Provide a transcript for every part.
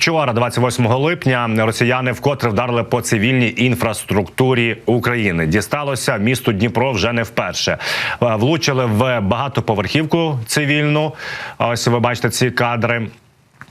Вчора, 28 липня, росіяни вкотре вдарили по цивільній інфраструктурі України. Дісталося місту Дніпро вже не вперше. Е, Влучили в багатоповерхівку цивільну. Ось ви бачите ці кадри.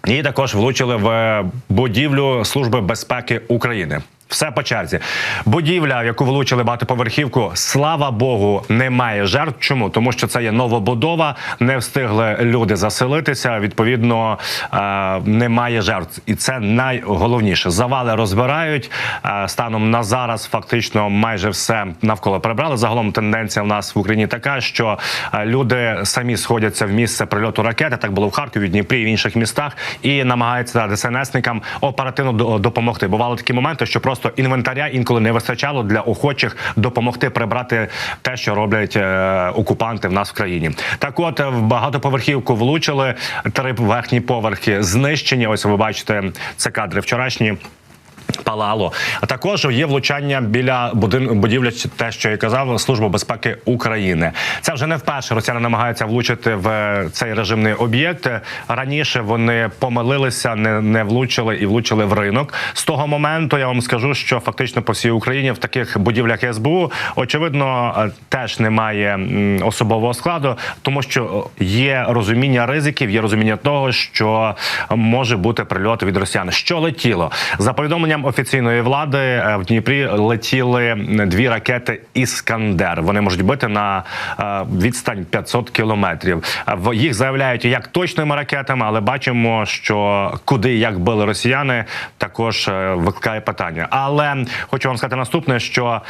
І також влучили в будівлю Служби безпеки України. Все по черзі. Будівля, в яку влучили багатоповерхівку, слава Богу, немає жертв. Чому? Тому що це є новобудова, не встигли люди заселитися. Відповідно, е, немає жертв, і це найголовніше. Завали розбирають Е, станом на зараз. Фактично, майже все навколо прибрали. Загалом тенденція в нас в Україні така, що е, люди самі сходяться в місце прильоту ракети. Так було в Харкові, Дніпрі і в інших містах, і намагаються ДСНСникам оперативно до- допомогти. Бували такі моменти, що просто інвентаря інколи не вистачало для охочих допомогти прибрати те, що роблять е, окупанти в нас в країні. Так, от в багатоповерхівку влучили три верхні поверхи знищені. Ось ви бачите, це кадри вчорашні. Палало, а також є влучання біля будин будівлі, те, що я казав, служба безпеки України. Це вже не вперше. Росіяни намагаються влучити в цей режимний об'єкт. Раніше вони помилилися, не, не влучили і влучили в ринок. З того моменту я вам скажу, що фактично по всій Україні в таких будівлях СБУ очевидно е, теж немає особового складу, тому що є розуміння ризиків, є розуміння того, що може бути прильот від росіян. Що летіло за повідомленням офіційної влади е, в Дніпрі летіли дві ракети Іскандер. Вони можуть бити на е, відстань 500 кілометрів. Е, в- Їх заявляють як точними ракетами, але бачимо, що куди як били росіяни, також викликає питання. Але хочу вам сказати наступне: що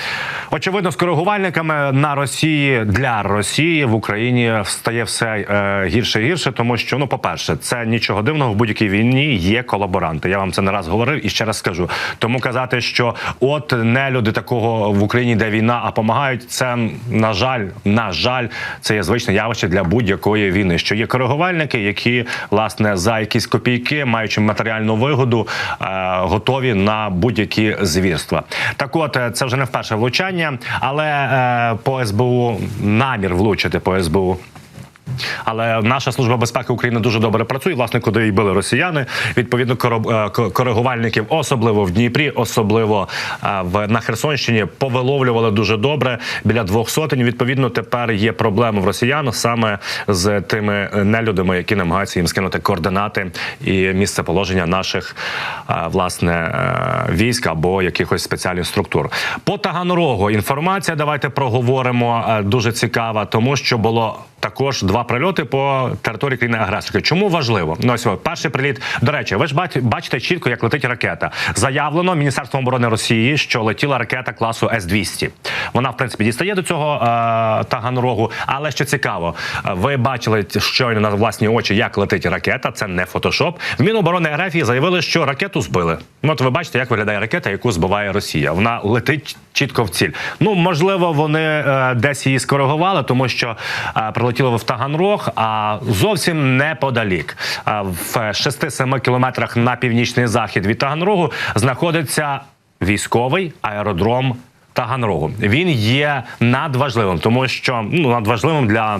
очевидно, з коригувальниками на Росії для Росії в Україні стає все гірше і гірше, тому що ну, по перше, це нічого дивного в будь-якій війні є колаборанти. Я вам це не раз говорив і ще раз скажу. Тому казати, що от не люди такого в Україні, де війна, а помагають, це на жаль, на жаль, це є звичне явище для будь-якої війни. Що є коригувальники, які власне за якісь копійки, маючи матеріальну вигоду, е, готові на будь-які звірства. Так, от е, це вже не вперше влучання, але е, по СБУ намір влучити по СБУ. Але наша служба безпеки України дуже добре працює. Власне, куди і били росіяни. Відповідно, е, коригувальників, особливо в Дніпрі, особливо е, в на Херсонщині, повиловлювали дуже добре біля двох сотень. Відповідно, тепер є проблеми в росіян саме з тими нелюдами, які намагаються їм скинути координати і місце положення наших е, власне е, військ або якихось спеціальних структур. По Таганрогу інформація. Давайте проговоримо е, дуже цікава, тому що було також два прильоти по території країни агресорки. Чому важливо? Ну ось перший приліт. До речі, ви ж бач- бачите чітко, як летить ракета. Заявлено Міністерством оборони Росії, що летіла ракета класу С 200 Вона в принципі дістає до цього е, Таганрогу. Але що цікаво, ви бачили щойно на власні очі, як летить ракета. Це не фотошоп. В Міноборони РФ заявили, що ракету збили. Ну, от ви бачите, як виглядає ракета, яку збиває Росія. Вона летить чітко в ціль. Ну можливо, вони е, десь її скоригували, тому що е, прилетіло в Таганрог, а зовсім неподалік. Е, в 6-7 кілометрах на північний захід від Таганрогу знаходиться військовий аеродром. Таганрогу він є надважливим, тому що ну надважливим для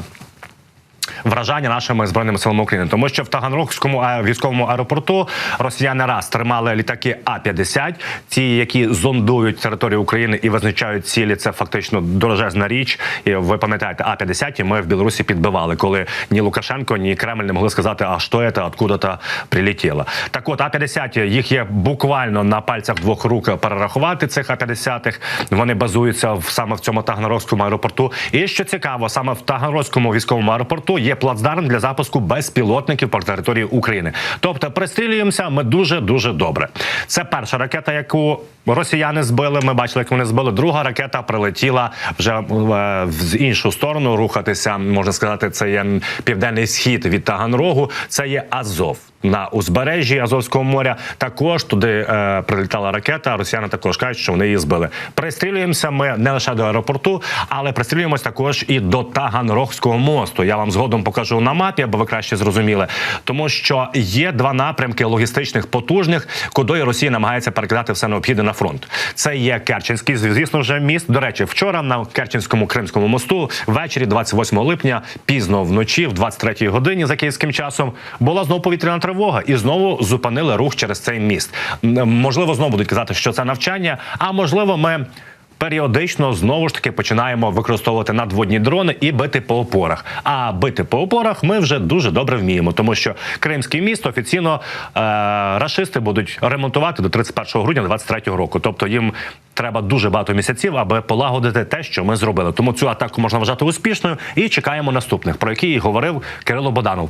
вражання нашими збройними силами України, тому що в Таганрогському військовому аеропорту росіяни раз тримали літаки А 50 ті, які зондують територію України і визначають цілі. Це фактично дорожезна річ. І ви пам'ятаєте, А 50 ми в Білорусі підбивали, коли ні Лукашенко, ні Кремль не могли сказати, а що це, откуда то прилетіло. Так, от А 50 їх є буквально на пальцях двох рук перерахувати цих А 50 Вони базуються в саме в цьому Таганрогському аеропорту. І що цікаво, саме в Таганрогському військовому аеропорту є плацдарм для запуску безпілотників по території України. Тобто пристрілюємося ми дуже дуже добре. Це перша ракета, яку росіяни збили. Ми бачили, як вони збили. Друга ракета прилетіла вже е, в іншу сторону. Рухатися можна сказати, це є південний схід від Таганрогу. Це є Азов. На узбережжі Азовського моря також туди е, прилітала ракета. Росіяни також кажуть, що вони її збили. Пристрілюємося ми не лише до аеропорту, але пристрілюємось також і до Таганрогського мосту. Я вам згодом покажу на мапі, аби ви краще зрозуміли. Тому що є два напрямки логістичних потужних, куди Росія намагається перекидати все необхідне на фронт. Це є Керченський, звісно, вже міст. До речі, вчора на Керченському Кримському мосту ввечері, 28 липня, пізно вночі, в 23-й годині за київським часом, була знову повітряна тривога. і знову зупинили рух через цей міст. Можливо, знову будуть казати, що це навчання, а можливо, ми. Періодично знову ж таки починаємо використовувати надводні дрони і бити по опорах. А бити по опорах ми вже дуже добре вміємо, тому що Кримський міст офіційно е, рашисти будуть ремонтувати до 31 грудня 2023 року. Тобто їм треба дуже багато місяців, аби полагодити те, що ми зробили. Тому цю атаку можна вважати успішною, і чекаємо наступних, про які і говорив Кирило Боданов.